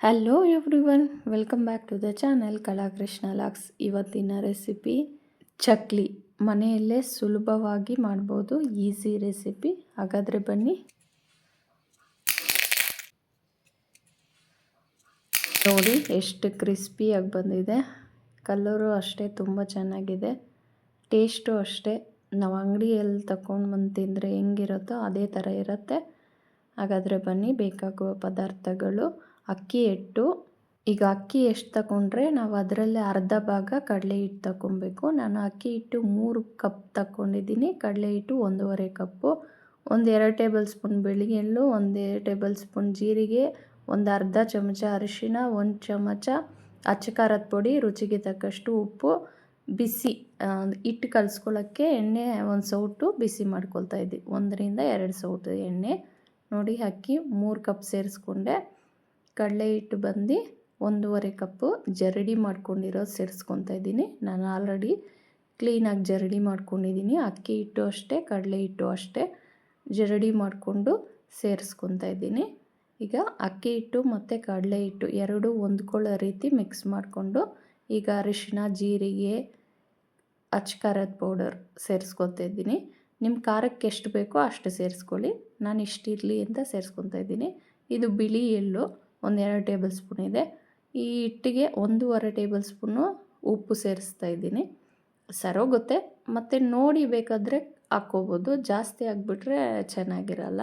Hello everyone welcome back to the channel Kalakrishna locks ಇವತ್ತಿನ recipe chakli ಮನೆಯಲ್ಲೇ ಸುಲಭವಾಗಿ ಮಾಡ್ಬೋದು ಈಸಿ ರೆಸಿಪಿ ಹಾಗಾದರೆ ಬನ್ನಿ. ನೋಡಿ, ಎಷ್ಟು ಕ್ರಿಸ್ಪಿಯಾಗಿ ಬಂದಿದೆ. ಕಲರು ಅಷ್ಟೇ, ತುಂಬ ಚೆನ್ನಾಗಿದೆ. ಟೇಸ್ಟು ಅಷ್ಟೇ. ನಾವು ಅಂಗಡಿಯಲ್ಲಿ ತಗೊಂಡು ಬಂದು ತಿಂದರೆ ಹೆಂಗಿರುತ್ತೋ ಅದೇ ಥರ ಇರುತ್ತೆ. ಹಾಗಾದರೆ ಬನ್ನಿ, ಬೇಕಾಗುವ ಪದಾರ್ಥಗಳು. ಅಕ್ಕಿ ಹಿಟ್ಟು ಈಗ ಅಕ್ಕಿ ಎಷ್ಟು ತಗೊಂಡ್ರೆ ನಾವು ಅದರಲ್ಲೇ ಅರ್ಧ ಭಾಗ ಕಡಲೆ ಹಿಟ್ಟು ತಗೊಬೇಕು ನಾನು ಅಕ್ಕಿ ಹಿಟ್ಟು ಮೂರು ಕಪ್ ತಗೊಂಡಿದ್ದೀನಿ ಕಡಲೆ ಹಿಟ್ಟು ಒಂದೂವರೆ ಕಪ್ಪು. ಒಂದು ಎರಡು ಟೇಬಲ್ ಸ್ಪೂನ್ ಬೆಳಿಗ್ಗೆ ಎಳ್ಳು ಒಂದು ಟೇಬಲ್ ಸ್ಪೂನ್ ಜೀರಿಗೆ, ಒಂದು ಅರ್ಧ ಚಮಚ ಅರಿಶಿನ ಒಂದು ಚಮಚ ಅಚ್ಚ ಖಾರದ ಪುಡಿ, ರುಚಿಗೆ ತಕ್ಕಷ್ಟು ಉಪ್ಪು, ಬಿಸಿ ಹಿಟ್ಟು ಕಲಿಸ್ಕೊಳ್ಳೋಕ್ಕೆ ಎಣ್ಣೆ ಒಂದು ಸೌಟು ಬಿಸಿ ಮಾಡ್ಕೊಳ್ತಾ ಇದ್ದೀವಿ ಒಂದರಿಂದ ಎರಡು ಸೌಟು ಎಣ್ಣೆ. ನೋಡಿ ಅಕ್ಕಿ ಮೂರು ಕಪ್ ಸೇರಿಸ್ಕೊಂಡೆ. ಕಡಲೆ ಹಿಟ್ಟು ಬಂದು ಒಂದೂವರೆ ಕಪ್ಪು ಜರಡಿ ಮಾಡ್ಕೊಂಡಿರೋದು ಸೇರಿಸ್ಕೊತಾ ಇದ್ದೀನಿ. ನಾನು ಆಲ್ರೆಡಿ ಕ್ಲೀನಾಗಿ ಜರಡಿ ಮಾಡ್ಕೊಂಡಿದ್ದೀನಿ. ಅಕ್ಕಿ ಹಿಟ್ಟು ಅಷ್ಟೇ, ಕಡಲೆ ಹಿಟ್ಟು ಅಷ್ಟೇ ಜರಡಿ ಮಾಡಿಕೊಂಡು ಸೇರಿಸ್ಕೊತಾ ಇದ್ದೀನಿ. ಈಗ ಅಕ್ಕಿ ಹಿಟ್ಟು ಮತ್ತು ಕಡಲೆ ಹಿಟ್ಟು ಎರಡೂ ಹೊಂದ್ಕೊಳ್ಳೋ ರೀತಿ ಮಿಕ್ಸ್ ಮಾಡಿಕೊಂಡು ಈಗ ಅರಿಶಿನ ಜೀರಿಗೆ ಅಚ್ಕಾರದ ಪೌಡರ್ ಸೇರಿಸ್ಕೊತಾ ಇದ್ದೀನಿ. ನಿಮ್ಮ ಖಾರಕ್ಕೆ ಎಷ್ಟು ಬೇಕೋ ಅಷ್ಟು ಸೇರಿಸ್ಕೊಳ್ಳಿ. ನಾನು ಇಷ್ಟಿರಲಿ ಅಂತ ಸೇರಿಸ್ಕೊತಾ ಇದ್ದೀನಿ. ಇದು ಬಿಳಿ ಎಳ್ಳು. ಒಂದೆರಡು ಟೇಬಲ್ ಸ್ಪೂನ್ ಇದೆ. ಈ ಹಿಟ್ಟಿಗೆ ಒಂದೂವರೆ ಟೇಬಲ್ ಸ್ಪೂನು ಉಪ್ಪು ಸೇರಿಸ್ತಾ ಇದ್ದೀನಿ. ಸರೋಗುತ್ತೆ ಮತ್ತು ನೋಡಿ ಬೇಕಾದರೆ ಹಾಕ್ಕೋಬೋದು. ಜಾಸ್ತಿ ಆಗಿಬಿಟ್ರೆ ಚೆನ್ನಾಗಿರಲ್ಲ.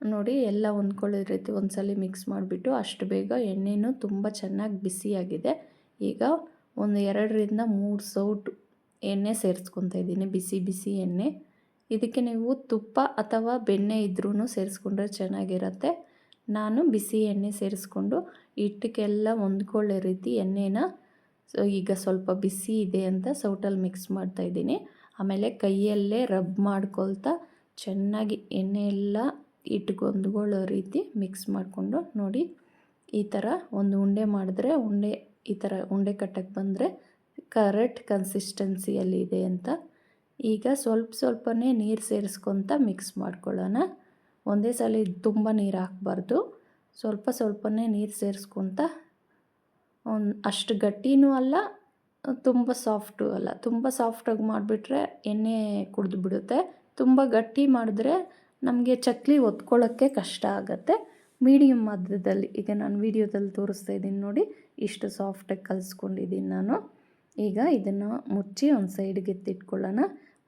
ನೋಡಿ ಎಲ್ಲ ಹೊಂದ್ಕೊಳ್ಳೋ ರೀತಿ ಒಂದ್ಸಲ ಮಿಕ್ಸ್ ಮಾಡಿಬಿಟ್ಟು ಅಷ್ಟು ಬೇಗ ಎಣ್ಣೆನೂ ತುಂಬ ಚೆನ್ನಾಗಿ ಬಿಸಿಯಾಗಿದೆ. ಈಗ ಒಂದು ಎರಡರಿಂದ ಮೂರು ಸೌಟು ಎಣ್ಣೆ ಸೇರಿಸ್ಕೊತಾ ಇದ್ದೀನಿ. ಬಿಸಿ ಬಿಸಿ ಎಣ್ಣೆ. ಇದಕ್ಕೆ ನೀವು ತುಪ್ಪ ಅಥವಾ ಬೆಣ್ಣೆ ಇದ್ರೂ ಸೇರಿಸ್ಕೊಂಡ್ರೆ ಚೆನ್ನಾಗಿರುತ್ತೆ. ನಾನು ಬಿಸಿ ಎಣ್ಣೆ ಸೇರಿಸ್ಕೊಂಡು ಹಿಟ್ಟಕ್ಕೆಲ್ಲ ಹೊಂದ್ಕೊಳ್ಳೋ ರೀತಿ ಎಣ್ಣೆನ ಸೊ, ಈಗ ಸ್ವಲ್ಪ ಬಿಸಿ ಇದೆ ಅಂತ ಸೌಟಲ್ಲಿ ಮಿಕ್ಸ್ ಮಾಡ್ತಾಯಿದ್ದೀನಿ ಆಮೇಲೆ ಕೈಯಲ್ಲೇ ರಬ್ ಮಾಡ್ಕೊಳ್ತಾ ಚೆನ್ನಾಗಿ ಎಣ್ಣೆ ಎಲ್ಲ ಹೊಂದ್ಕೊಳ್ಳೋ ರೀತಿ ಮಿಕ್ಸ್ ಮಾಡಿಕೊಂಡು ನೋಡಿ, ಈ ಥರ ಒಂದು ಉಂಡೆ ಮಾಡಿದ್ರೆ ಉಂಡೆ, ಈ ಥರ ಉಂಡೆ ಕಟ್ಟಕ್ಕೆ ಬಂದರೆ ಕರೆಕ್ಟ್ ಕನ್ಸಿಸ್ಟೆನ್ಸಿಯಲ್ಲಿ ಇದೆ ಅಂತ. ಈಗ ಸ್ವಲ್ಪ ಸ್ವಲ್ಪನೇ ನೀರು ಸೇರಿಸ್ಕೊತ ಮಿಕ್ಸ್ ಮಾಡ್ಕೊಳ್ಳೋಣ. ಒಂದೇ ಸಲ ತುಂಬ ನೀರು ಹಾಕ್ಬಾರ್ದು. ಸ್ವಲ್ಪ ಸ್ವಲ್ಪನೇ ನೀರು ಸೇರಿಸ್ಕೊತ ಒಂದು ಅಷ್ಟು ಗಟ್ಟಿನೂ ಅಲ್ಲ, ತುಂಬ ಸಾಫ್ಟು ಅಲ್ಲ. ತುಂಬ ಸಾಫ್ಟಾಗಿ ಮಾಡಿಬಿಟ್ರೆ ಎಣ್ಣೆ ಕುಡಿದು ಬಿಡುತ್ತೆ. ತುಂಬ ಗಟ್ಟಿ ಮಾಡಿದ್ರೆ ನಮಗೆ ಚಕ್ಲಿ ಒತ್ಕೊಳ್ಳೋಕ್ಕೆ ಕಷ್ಟ ಆಗುತ್ತೆ. ಮೀಡಿಯಮ್ ಮಧ್ಯದಲ್ಲಿ ಈಗ ನಾನು ವೀಡಿಯೋದಲ್ಲಿ ತೋರಿಸ್ತಾ ಇದ್ದೀನಿ ನೋಡಿ, ಇಷ್ಟು ಸಾಫ್ಟಾಗಿ ಕಲಿಸ್ಕೊಂಡಿದ್ದೀನಿ ನಾನು. ಈಗ ಇದನ್ನು ಮುಚ್ಚಿ ಒಂದು ಸೈಡ್ಗೆ ಎತ್ತಿಟ್ಕೊಳ್ಳೋಣ.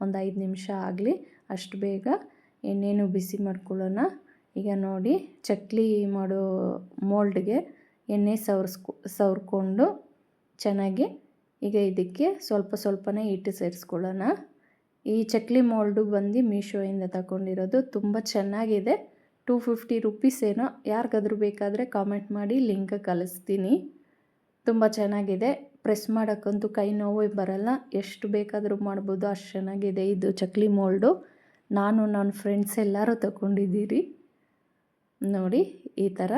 ಒಂದು ಐದು ನಿಮಿಷ ಆಗಲಿ, ಅಷ್ಟು ಬೇಗ. ಎಣ್ಣೆನೂ ಬಿಸಿ ಮಾಡ್ಕೊಳ್ಳೋಣ. ಈಗ ನೋಡಿ, ಚಕ್ಲಿ ಮಾಡೋ ಮೋಲ್ಡ್ಗೆ ಎಣ್ಣೆ ಸವರ್ಸ್ಕೊ, ಸವರ್ಕೊಂಡು ಚೆನ್ನಾಗಿ ಈಗ ಇದಕ್ಕೆ ಸ್ವಲ್ಪ ಸ್ವಲ್ಪನೇ ಹಿಟ್ಟು ಸೇರಿಸ್ಕೊಳ್ಳೋಣ. ಈ ಚಕ್ಲಿ ಮೋಲ್ಡು ಬಂದು ಮೀಶೋಯಿಂದ ತಗೊಂಡಿರೋದು ತುಂಬ ಚೆನ್ನಾಗಿದೆ. ಟೂ ಫಿಫ್ಟಿ ರುಪೀಸ್ ಏನೋ, ಯಾರಿಗಾದ್ರೂ ಬೇಕಾದರೆ ಕಾಮೆಂಟ್ ಮಾಡಿ ಲಿಂಕ್ ಕಳಿಸ್ತೀನಿ. ತುಂಬ ಚೆನ್ನಾಗಿದೆ. ಪ್ರೆಸ್ ಮಾಡೋಕ್ಕಂತೂ ಕೈ ನೋವು ಬರಲ್ಲ. ಎಷ್ಟು ಬೇಕಾದರೂ ಮಾಡ್ಬೋದು. ಅಷ್ಟು ಚೆನ್ನಾಗಿದೆ ಇದು ಚಕ್ಲಿ ಮೋಲ್ಡು. ನಾನು ನನ್ನ ಫ್ರೆಂಡ್ಸ್ ಎಲ್ಲರೂ ತಗೊಂಡಿದ್ದೀರಿ. ನೋಡಿ, ಈ ಥರ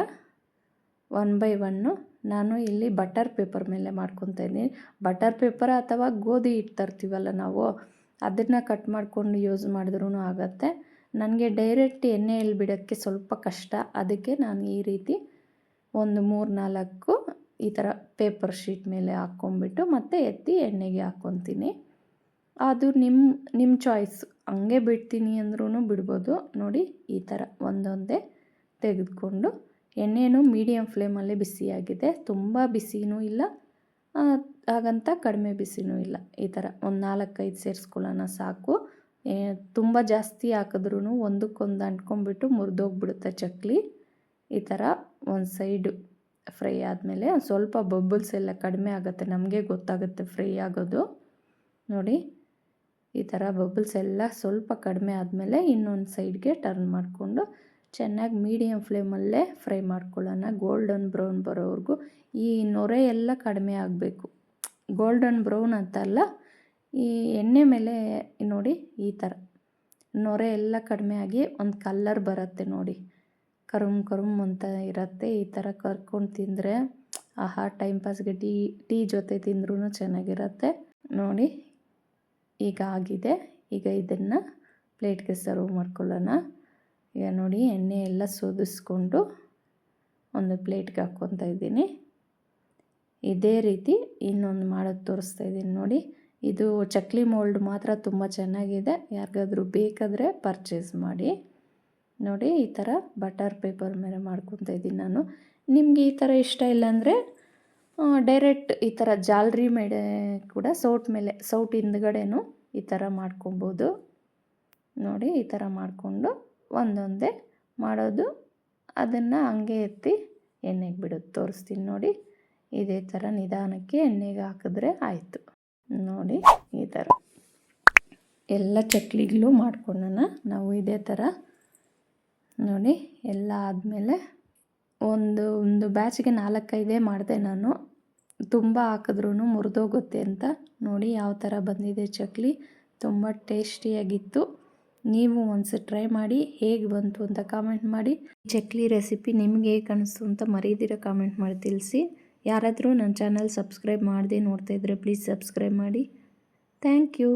ಒನ್ ಬೈ ಒನ್ನು ನಾನು ಇಲ್ಲಿ ಬಟರ್ ಪೇಪರ್ ಮೇಲೆ ಮಾಡ್ಕೊತಾ ಇದ್ದೀನಿ. ಬಟರ್ ಪೇಪರ್ ಅಥವಾ ಗೋಧಿ ಹಿಟ್ಟು ತರ್ತೀವಲ್ಲ ನಾವು, ಅದನ್ನು ಕಟ್ ಮಾಡ್ಕೊಂಡು ಯೂಸ್ ಮಾಡಿದ್ರೂ ಆಗುತ್ತೆ. ನನಗೆ ಡೈರೆಕ್ಟ್ ಎಣ್ಣೆಯಲ್ಲಿ ಬಿಡೋಕ್ಕೆ ಸ್ವಲ್ಪ ಕಷ್ಟ. ಅದಕ್ಕೆ ನಾನು ಈ ರೀತಿ ಒಂದು ಮೂರು ನಾಲ್ಕು ಈ ಥರ ಪೇಪರ್ ಶೀಟ್ ಮೇಲೆ ಹಾಕ್ಕೊಂಬಿಟ್ಟು ಮತ್ತೆ ಎತ್ತಿ ಎಣ್ಣೆಗೆ ಹಾಕ್ಕೊತೀನಿ. ಅದು ನಿಮ್ಮ ನಿಮ್ಮ ಚಾಯ್ಸ್ ಹಂಗೆ ಬಿಡ್ತೀನಿ ಅಂದ್ರೂ ಬಿಡ್ಬೋದು. ನೋಡಿ, ಈ ಥರ ಒಂದೊಂದೇ ತೆಗೆದುಕೊಂಡು ಎಣ್ಣೆನೂ ಮೀಡಿಯಮ್ ಫ್ಲೇಮಲ್ಲೇ ಬಿಸಿಯಾಗಿದೆ. ತುಂಬ ಬಿಸಿನೂ ಇಲ್ಲ ಹಾಗಂತ ಕಡಿಮೆ ಬಿಸಿನೂ ಇಲ್ಲ. ಈ ಥರ ಒಂದು ನಾಲ್ಕೈದು ಸೇರಿಸ್ಕೊಳ್ಳೋಣ ಸಾಕು. ತುಂಬ ಜಾಸ್ತಿ ಹಾಕಿದ್ರೂ ಒಂದಕ್ಕೊಂದು ಅಂಟ್ಕೊಂಡ್ಬಿಟ್ಟು ಮುರಿದೋಗ್ಬಿಡುತ್ತೆ ಚಕ್ಲಿ. ಈ ಥರ ಒಂದು ಸೈಡು ಫ್ರೈ ಆದಮೇಲೆ ಸ್ವಲ್ಪ ಬಬ್ಬಲ್ಸ್ ಎಲ್ಲ ಕಡಿಮೆ ಆಗುತ್ತೆ. ನಮಗೆ ಗೊತ್ತಾಗುತ್ತೆ ಫ್ರೈ ಆಗೋದು. ನೋಡಿ ಈ ಥರ ಬಬಲ್ಸ್ ಎಲ್ಲ ಸ್ವಲ್ಪ ಕಡಿಮೆ ಆದಮೇಲೆ ಇನ್ನೊಂದು ಸೈಡ್ಗೆ ಟರ್ನ್ ಮಾಡಿಕೊಂಡು ಚೆನ್ನಾಗಿ ಮೀಡಿಯಮ್ ಫ್ಲೇಮಲ್ಲೇ ಫ್ರೈ ಮಾಡ್ಕೊಳ್ಳೋಣ. ಗೋಲ್ಡನ್ ಬ್ರೌನ್ ಬರೋವರೆಗೂ ಈ ನೊರೆ ಎಲ್ಲ ಕಡಿಮೆ ಆಗಬೇಕು. ಗೋಲ್ಡನ್ ಬ್ರೌನ್ ಅಂತಲ್ಲ ಈ ಎಣ್ಣೆ ಮೇಲೆ ನೋಡಿ ಈ ಥರ. ನೊರೆ ಎಲ್ಲ ಕಡಿಮೆ ಆಗಿ ಒಂದು ಕಲ್ಲರ್ ಬರುತ್ತೆ ನೋಡಿ. ಕರುಮ್ ಕರುಮ್ ಅಂತ ಇರುತ್ತೆ ಈ ಥರ ಕರ್ಕೊಂಡು ತಿಂದರೆ. ಆಹಾ ಟೈಮ್ ಪಾಸ್ಗೆ ಟೀ ಟೀ ಜೊತೆ ತಿಂದ್ರೂ ಚೆನ್ನಾಗಿರುತ್ತೆ. ನೋಡಿ ಈಗ ಆಗಿದೆ. ಈಗ ಇದನ್ನು ಪ್ಲೇಟ್ಗೆ ಸರ್ವ್ ಮಾಡ್ಕೊಳ್ಳೋಣ. ಈಗ ನೋಡಿ, ಎಣ್ಣೆ ಎಲ್ಲ ಸೋದಿಸ್ಕೊಂಡು ಒಂದು ಪ್ಲೇಟ್ಗೆ ಹಾಕ್ಕೊತಾ ಇದ್ದೀನಿ. ಇದೇ ರೀತಿ ಇನ್ನೊಂದು ಮಾಡೋದು ತೋರಿಸ್ತಾ ಇದ್ದೀನಿ ನೋಡಿ. ಇದು ಚಕ್ಲಿ ಮೋಲ್ಡ್ ಮಾತ್ರ ತುಂಬ ಚೆನ್ನಾಗಿದೆ. ಯಾರಿಗಾದರೂ ಬೇಕಾದರೆ ಪರ್ಚೇಸ್ ಮಾಡಿ. ನೋಡಿ, ಈ ಥರ ಬಟರ್ ಪೇಪರ್ ಮೇಲೆ ಮಾಡ್ಕೊತಾ ಇದ್ದೀನಿ ನಾನು. ನಿಮಗೆ ಈ ಥರ ಇಷ್ಟ ಇಲ್ಲ ಅಂದರೆ ಡೈರೆಕ್ಟ್ ಈ ಥರ ಜಾಲ್ರಿ ಮೇಲೆ ಕೂಡ ಸೌಟ್ ಮೇಲೆ, ಸೌಟ್ ಹಿಂದ್ಗಡೆನೂ ಈ ಥರ ಮಾಡ್ಕೊಬೋದು. ನೋಡಿ, ಈ ಥರ ಮಾಡಿಕೊಂಡು ಒಂದೊಂದೇ ಮಾಡೋದು. ಅದನ್ನು ಹಂಗೆ ಎತ್ತಿ ಎಣ್ಣೆಗೆ ಬಿಡೋದು. ತೋರಿಸ್ತೀನಿ ನೋಡಿ. ಇದೇ ಥರ ನಿಧಾನಕ್ಕೆ ಎಣ್ಣೆಗೆ ಹಾಕಿದ್ರೆ ಆಯಿತು. ನೋಡಿ, ಈ ಥರ ಎಲ್ಲ ಚಕ್ಲಿಗಳು ಮಾಡ್ಕೊಂಡನ ನಾವು ಇದೇ ಥರ ನೋಡಿ, ಎಲ್ಲ ಆದಮೇಲೆ ಒಂದು ಒಂದು ಬ್ಯಾಚಿಗೆ ನಾಲ್ಕೈದೇ ಮಾಡಿದೆ ನಾನು. ತುಂಬ ಹಾಕಿದ್ರೂ ಮುರಿದೋಗುತ್ತೆ ಅಂತ ನೋಡಿ ಯಾವ ಥರ ಬಂದಿದೆ ಚಕ್ಲಿ. ತುಂಬ ಟೇಸ್ಟಿಯಾಗಿತ್ತು. ನೀವು ಒಂದ್ಸಲ ಟ್ರೈ ಮಾಡಿ ಹೇಗೆ ಬಂತು ಅಂತ ಕಾಮೆಂಟ್ ಮಾಡಿ. ಚಕ್ಲಿ ರೆಸಿಪಿ ನಿಮಗೆ ಹೇಗೆ ಕಾಣಿಸ್ತು ಅಂತ ಮರೀದಿರ ಕಾಮೆಂಟ್ ಮಾಡಿ ತಿಳಿಸಿ. ಯಾರಾದರೂ ನನ್ನ ಚಾನಲ್ ಸಬ್ಸ್ಕ್ರೈಬ್ ಮಾಡದೆ ನೋಡ್ತಾ ಇದ್ದರೆ ಪ್ಲೀಸ್ ಸಬ್ಸ್ಕ್ರೈಬ್ ಮಾಡಿ. Thank you